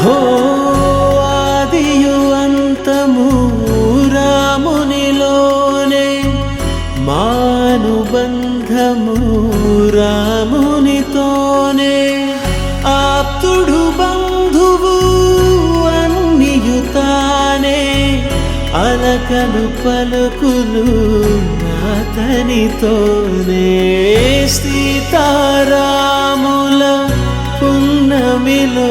హో ఆదియు అంతము రామునిలోనే మానుబంధము రామునితోనే. ఆప్తుడు బంధువు అన్నియుతానే అలకలు పలుకులు అతనితోనే సీతారాముల పున్నమిలో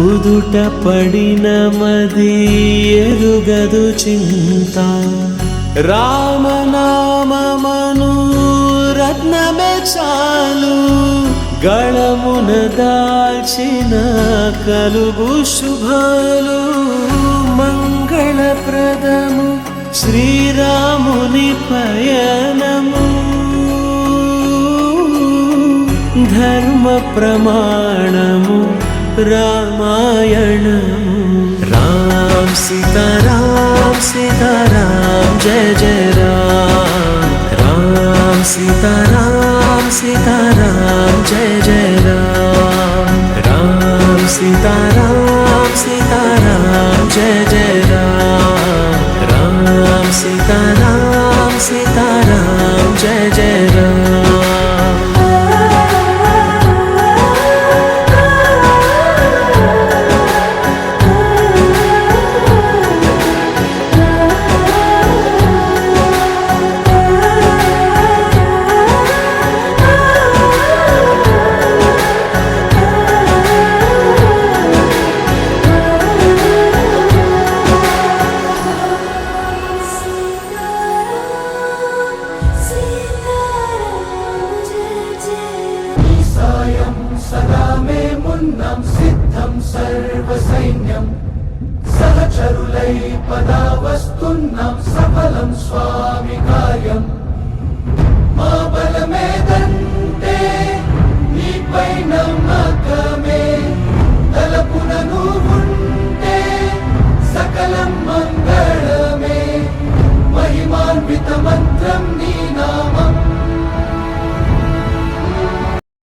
కుదుట పడిన మది ఎరుగదు చింత. రామనామను రత్నమే చాలు. గళమున దాల్చిన కలుగు శుభాలు. మంగళప్రదము శ్రీరాముని పయనము. ధర్మ ప్రమాణము రామాయణము. రామ్ సీతారాం సీతారాం జయ జయ రామ్. రామ్ సీతారాం సీతారాం జయ జయ రామ్. రామ్ సీతారాం సీతారాం జయ జయ రామ్. సదా మేమున్నాం సిద్ధం సర్వసైన్యం. సహచరులై పదా వస్తున్నాం సఫలం స్వామి కార్యం. మా బలమే దండ